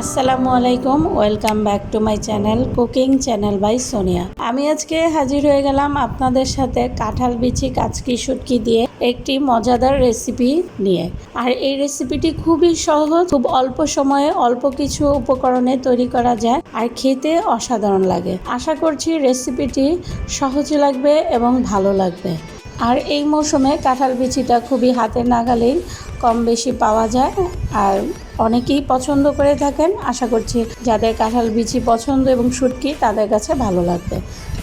আসসালামু আলাইকুম, welcome back to my channel, cooking channel by Sonia. আমি আজকে হাজির হয়ে গেলাম আপনাদের সাথে কাঁঠাল বিচি কাচকি শুটকি দিয়ে একটি মজাদার রেসিপি নিয়ে। আর এই রেসিপিটি খুবই সহজ, খুব অল্প সময়ে অল্প কিছু উপকরণে তৈরি করা যায় আর খেতে অসাধারণ লাগে। আশা করছি রেসিপিটি সহজ লাগবে এবং ভালো লাগবে। আর এই মৌসুমে কাঁঠাল বিচিটা খুবই হাতের নাগালেই কম বেশি পাওয়া যায় আর অনেকেই পছন্দ করে থাকেন। আশা করছি যাদের কাঁঠাল বিচি পছন্দ এবং শুটকি তাদের কাছে ভালো লাগবে।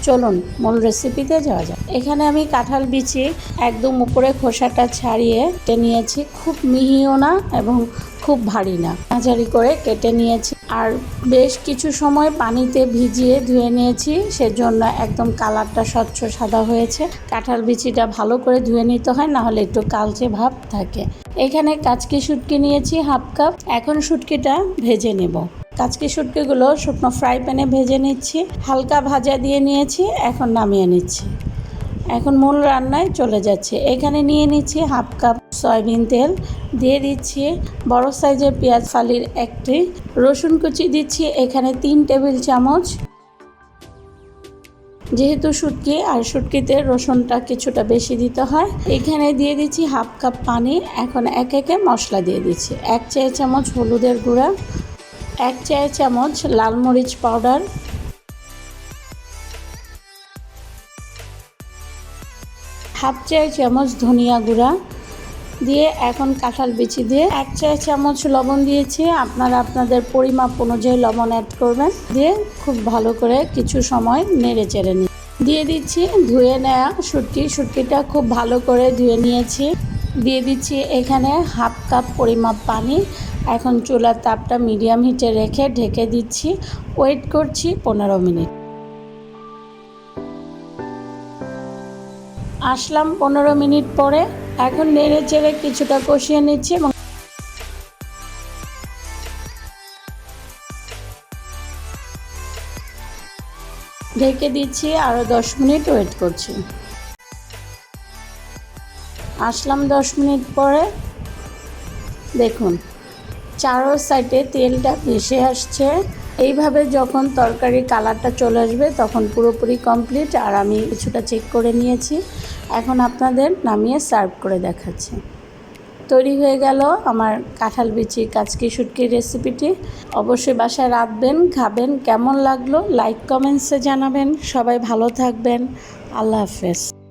চলুন, মূল রেসিপিতে যাওয়া যাক। এখানে আমি কাঁঠাল বিচি একদম উপরে খোসাটা ছাড়িয়ে নিয়েছি। খুব মিহিও না এবং খুব ভারী না। মাঝারি করে কেটে নিয়েছি। আর বেশ কিছু সময় পানিতে ভিজিয়ে ধুয়ে নিয়েছি। সেজন্য একদম কালারটা স্বচ্ছ সাদা হয়েছে। কাঁঠাল বিচিটা ভালো করে ধুয়ে নিতে হয় না হলে একটু কালচে ভাব থাকে। এখানে কাচকি শুটকি নিয়েছি হাফ কাপ। এখন শুটকিটা ভেজে নেব। কাচকি শুটকিগুলো শুকনো ফ্রাই প্যানে ভেজে নিচ্ছি। হালকা ভাজা দিয়ে নিয়েছি, এখন নামিয়ে নিচ্ছি। এখন মূল রান্নায় চলে যাচ্ছে। এখানে নিয়ে নিচ্ছি হাফ কাপ সয়াবিন তেল, দিয়ে দিচ্ছি বড় সাইজের পেঁয়াজ ফালির একটি, রসুন কুচি দিচ্ছি এখানে তিন টেবিল চামচ। যেহেতু শুটকি, আর শুটকিতে রসুনটা কিছুটা বেশি দিতে হয়, এখানে দিয়ে দিচ্ছি হাফ কাপ পানি। এখন এক একে মশলা দিয়ে দিচ্ছি। এক চা চামচ হলুদের গুঁড়া, এক চা চামচ লাল মরিচ পাউডার হাফ চা চামচ ধনিয়া গুঁড়া দিয়ে এখন কাঁঠাল বিচি দিয়ে এক চা চামচ লবণ দিয়েছি। আপনারা আপনাদের পরিমাপ অনুযায়ী লবণ অ্যাড করবেন দিয়ে খুব ভালো করে কিছু সময় নেড়ে চেড়ে নিই দিয়ে দিচ্ছি ধুয়ে নেওয়া শুটকি। শুটকিটা খুব ভালো করে ধুয়ে নিয়েছি। দিয়ে দিচ্ছি এখানে হাফ কাপ পরিমাপ পানি। এখন চুলার তাপটা মিডিয়াম হিটে রেখে ঢেকে দিচ্ছি। ওয়েট করছি পনেরো মিনিট। আসলাম পনেরো মিনিট পরে। এখন নেড়ে চেড়ে কিছুটা কষিয়ে নিচ্ছি এবং ঢেকে দিচ্ছি আরও দশ মিনিট ওয়েট করছি। আসলাম দশ মিনিট পরে। দেখুন, চারো সাইডে তেলটা ভেসে আসছে। এইভাবে যখন তরকারি কালারটা চলে আসবে, তখন পুরোপুরি কমপ্লিট আর আমি কিছুটা চেক করে নিয়েছি। এখন আপনাদের নামিয়ে সার্ভ করে দেখাচ্ছি। তৈরি হয়ে গেল আমার কাঁঠাল বিচি কাচকি শুটকির রেসিপিটি অবশ্যই বাসায় রাখবেন, খাবেন, কেমন লাগল লাইক কমেন্টসে জানাবেন। সবাই ভালো থাকবেন। আল্লাহ হাফেজ।